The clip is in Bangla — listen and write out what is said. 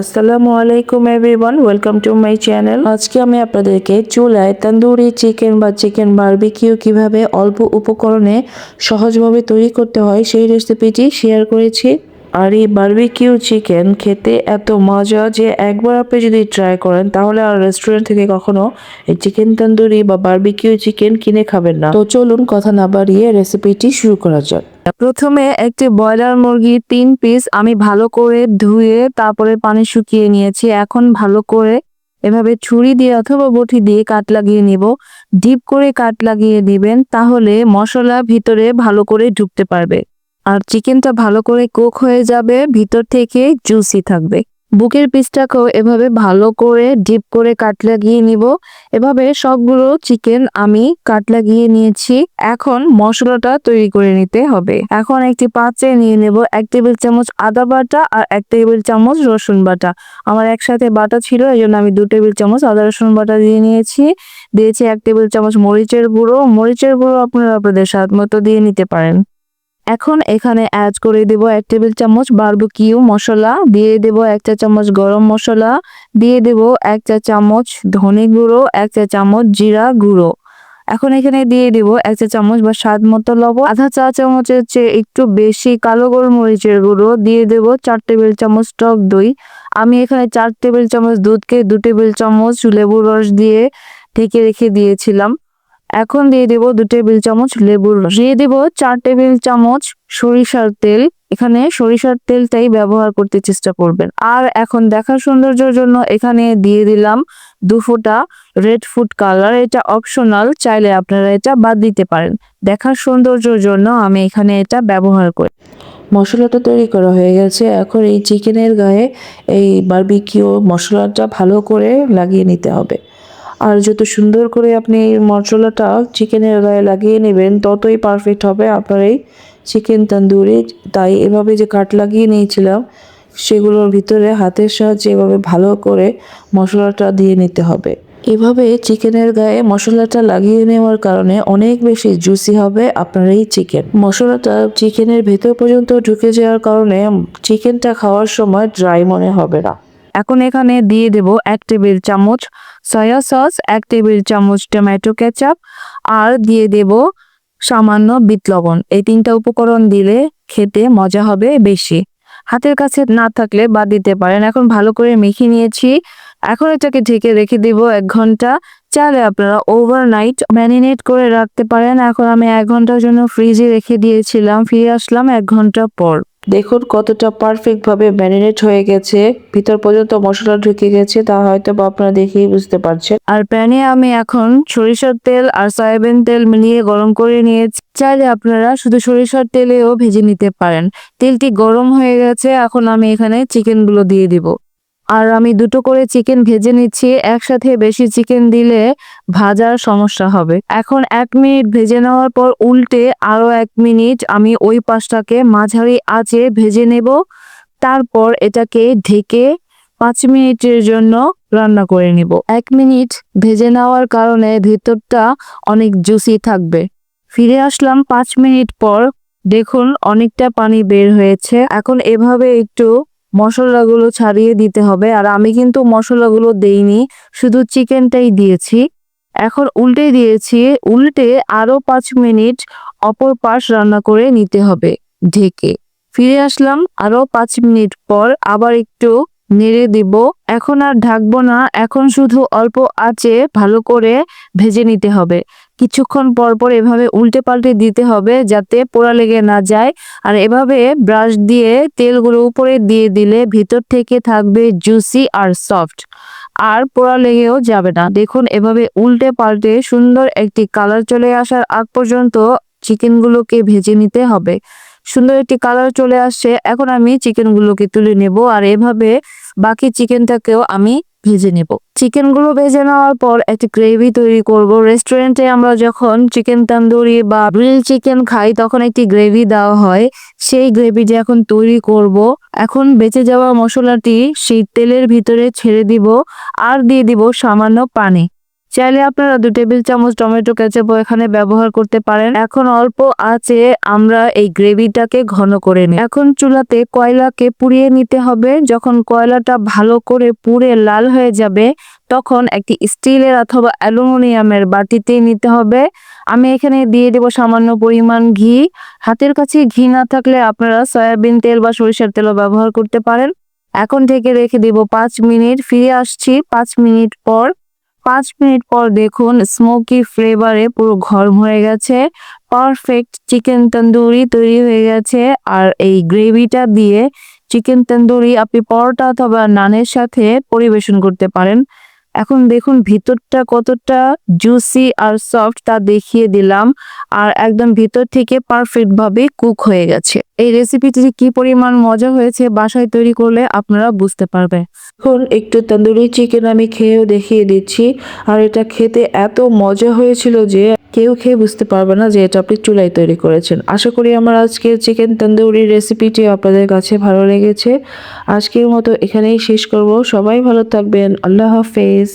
আসসালামু আলাইকুম everyone welcome to my channel আজকে আমি আপনাদেরকে চুলায় তন্দুরি চিকেন বা চিকেন বারবিকিউ কীভাবে অল্প উপকরণে সহজভাবে তৈরি করতে হয় সেই রেসিপিটি শেয়ার করেছি। আর এই বারবিকিউ চিকেন খেতে এত মজা যে একবার আপনি যদি ট্রাই করেন, তাহলে আর রেস্টুরেন্ট থেকে কখনো এই চিকেন তন্দুরি বা বারবিকিউ চিকেন কিনে খাবেন না। তো চলুন কথা না বাড়িয়ে রেসিপিটি শুরু করা যাক। প্রথমে একটি ব্রয়লার মুরগি তিন পিস আমি ভালো করে ধুয়ে তারপরে পানি শুকিয়ে নিয়েছি। এখন ভালো করে এভাবে ছুরি দিয়ে অথবা বটি দিয়ে কাট লাগিয়ে নিব। ডিপ করে কাট লাগিয়ে দিবেন তাহলে মশলা ভিতরে ভালো করে ঢুকতে পারবে। আর চিকেনটা ভালো করে কুক হয়ে যাবে, ভিতর থেকে জুসি থাকবে। বুকের পিসটাকেও এভাবে ভালো করে ডিপ করে কাট লাগিয়ে নিব। এভাবে সবগুলো চিকেন আমি কাট লাগিয়ে নিয়েছি। এখন মশলাটা তৈরি করে নিতে হবে। এখন একটি পাত্রে নিয়ে নেব এক টেবিল চামচ আদা বাটা আর এক টেবিল চামচ রসুন বাটা। আমার একসাথে বাটা ছিল এই জন্য আমি দু টেবিল চামচ আদা রসুন বাটা দিয়ে নিয়েছি। দিয়েছি এক টেবিল চামচ মরিচের গুঁড়ো। মরিচের গুঁড়ো আপনারা আপনাদের স্বাদ মতো দিয়ে নিতে পারেন। এখন এখানে অ্যাড করে দেব এক টেবিল চামচ বারবিকিউ মশলা, দিয়ে দেব এক চা চামচ গরম মশলা, দিয়ে দেব এক চা চামচ ধনে গুঁড়ো, এক চা চামচ জিরা গুঁড়ো। এখন এখানে দিয়ে দিব এক চা চামচ বা স্বাদ মতো লবণ, আধা চা চামচের চেয়ে একটু বেশি কালো গোলমরিচের গুঁড়ো, দিয়ে দেব চার টেবিল চামচ টক দই। আমি এখানে চার টেবিল চামচ দুধকে দু টেবিল চামচ লেবুর রস দিয়ে ঢেকে রেখে দিয়েছিলাম। এখন দিয়ে দেব দু টেবিল চামচ লেবুর রস। দিয়ে দেব চার টেবিল চামচ সরিষার তেল। এখানে সরিষার তেলটাই ব্যবহার করতে চেষ্টা করবেন। আর এখন দেখার সৌন্দর্যের জন্য এখানে দিয়ে দিলাম দু ফোঁটা রেড ফুড কালার। এটা অপশনাল, চাইলে আপনারা এটা বাদ দিতে পারেন। দেখার সৌন্দর্যের জন্য আমি এখানে এটা ব্যবহার করি। মশলাটা তৈরি করা হয়ে গেছে। এখন এই চিকেনের গায়ে এই বারবিকিউ মশলাটা ভালো করে লাগিয়ে নিতে হবে। আর যত সুন্দর করে আপনি মশলাটা চিকেনের গায়ে লাগিয়ে নেবেন, ততই পারফেক্ট হবে আপনার এই চিকেন তন্দুরি। তাই এভাবে যে কাট লাগিয়ে নিয়েছিলাম, সেগুলোর ভিতরে হাতের সাহায্যে এভাবে ভালো করে মশলাটা দিয়ে নিতে হবে। এভাবে চিকেনের গায়ে মশলাটা লাগিয়ে নেওয়ার কারণে অনেক বেশি জুসি হবে আপনার এই চিকেন মশলাটা চিকেনের ভেতর পর্যন্ত ঢুকে যাওয়ার কারণে চিকেনটা খাওয়ার সময় ড্রাই মনে হবে না। এখন এখানে দিয়ে দেব এক টেবিল চামচ সয়া সস এক টেবিল চামচ টমেটো কেচাপ আর দিয়ে দেব সামান্য বিট লবণ। এই তিনটা উপকরণ দিলে খেতে মজা হবে বেশি। হাতের কাছে না থাকলে বাদ দিতে পারেন। এখন ভালো করে মেখে নিয়েছি। এখন এটাকে ঢেকে রেখে দিব এক ঘণ্টা। চাইলে আপনারা ওভারনাইট ম্যারিনেট করে রাখতে পারেন। এখন আমি এক ঘণ্টার জন্য ফ্রিজে রেখে দিয়েছিলাম। ফিরে আসলাম এক ঘণ্টা পর। দেখুন কতটা পারফেক্ট ভাবে ম্যারিনেট হয়ে গেছে। ভিতর পর্যন্ত মশলা ঢুকে গেছে, তা হয়তো বা আপনারা দেখেই বুঝতে পারছেন। আর প্যানে আমি এখন সরিষার তেল আর সয়াবিন তেল মিলিয়ে গরম করে নিয়েছি। চাইলে আপনারা শুধু সরিষার তেলেও ভেজে নিতে পারেন। তেলটি গরম হয়ে গেছে, এখন আমি এখানে চিকেনগুলো দিয়ে দিব। আর আমি দুটো করে চিকেন ভেজে নিচ্ছি, একসাথে বেশি চিকেন দিলে ভাজার সমস্যা হবে। এখন এক মিনিট ভেজে নেওয়ার পর উল্টে আরও এক মিনিট আমি ওই পাশটাকে মাঝারি আঁচে ভেজে নেব। তারপর এটাকে ঢেকে পাঁচ মিনিটের জন্য রান্না করে নিব। এক মিনিট ভেজে নেওয়ার কারণে ভিতরটা অনেক জুসি থাকবে। ফিরে আসলাম পাঁচ মিনিট পর। দেখুন, অনেকটা পানি বের হয়েছে। এখন এভাবে একটু মশলাগুলো ছাড়িয়ে দিতে হবে। আর আমি কিন্তু মশলাগুলো দেইনি, শুধু চিকেনটাই দিয়েছি। এখন উল্টে দিয়েছি, উল্টে আরও পাঁচ মিনিট অপর পাশ রান্না করে নিতে হবে ঢেকে। ফিরে আসলাম, আরও পাঁচ মিনিট পর আবার একটু নেড়ে দিব। এখন আর ঢাকবো না, এখন শুধু অল্প আঁচে ভালো করে ভেজে নিতে হবে। কিছুক্ষণ পর পর এভাবে উল্টে পাল্টে দিতে হবে যাতে পোড়া লেগে না যায়। আর এভাবে ব্রাশ দিয়ে তেলগুলো উপরে দিয়ে দিলে ভিতর থেকে থাকবে জুসি আর সফট। আর পোড়া লেগেও যাবে না। দেখুন, এভাবে উল্টে পাল্টে সুন্দর একটি কালার চলে আসার আগ পর্যন্ত চিকেনগুলোকে ভেজে নিতে হবে। সুন্দর একটি কালার চলে আসছে। এখন আমি চিকেনগুলোকে তুলে নেব আর এভাবে বাকি চিকেনটাকেও আমি ভেজে নেব। চিকেনগুলো ভেজে নেওয়ার পর একটি গ্রেভি তৈরি করব। রেস্টুরেন্টে আমরা যখন চিকেন তান্দুরি বা গ্রিল চিকেন খাই, তখন একটি গ্রেভি দেওয়া হয়। সেই গ্রেভিটি এখন তৈরি করব। এখন বেঁচে যাওয়া মশলাটি সেই তেলের ভিতরে ছেড়ে দিব। আর দিয়ে দিব সামান্য পানি। চাইলে আপনারা দু টেবিল চামচ টমেটো কেচাপ এখানে ব্যবহার করতে পারেন। এখন অল্প আছে আমরা এই গ্রেভিটাকে ঘন করে নিই এখন চুলাতে কয়লাকে পুড়িয়ে নিতে হবে। যখন কয়লাটা ভালো করে পুড়ে লাল হয়ে যাবে, তখন একটি স্টিলের অথবা অ্যালুমিনিয়ামের বাটিতে নিতে হবে। আমি এখানে দিয়ে দেব সামান্য পরিমাণ ঘি। হাতের কাছে ঘি না থাকলে আপনারা সয়াবিন তেল বা সরিষার তেলও ব্যবহার করতে পারেন। এখন থেকে রেখে দেব পাঁচ মিনিট। ফিরে আসছি পাঁচ মিনিট পর। পাঁচ মিনিট পর দেখুন স্মোকি ফ্লেভারে পুরো ঘর হয়ে গেছে। পারফেক্ট চিকেন তন্দুরি তৈরি হয়ে গেছে। আর এই গ্রেভিটা দিয়ে চিকেন তন্দুরি আপনি পরোটা অথবা নানের সাথে পরিবেশন করতে পারেন। এখন দেখুন ভিতরটা কতটা জুসি আর সফট তা দেখিয়ে দিলাম। আর একদম ভিতর থেকে পারফেক্ট ভাবে কুক হয়ে গেছে। এই রেসিপিটি কি পরিমাণ মজা হয়েছে বাসায় তৈরি করলে আপনারা বুঝতে পারবেন। এখন একটু তন্দুরি চিকেন আমি খেয়েও দেখিয়ে দিচ্ছি। আর এটা খেতে এত মজা হয়েছিল যে কেউ খেয়ে বুঝতে পারবে না যে এটা আপনি চুলায় তৈরি করেছেন। আশা করি আমার আজকের চিকেন তন্দুরি রেসিপিটি আপনাদের কাছে ভালো লেগেছে। আজকের মতো এখানেই শেষ করব। সবাই ভালো থাকবেন। আল্লাহ হাফেজ।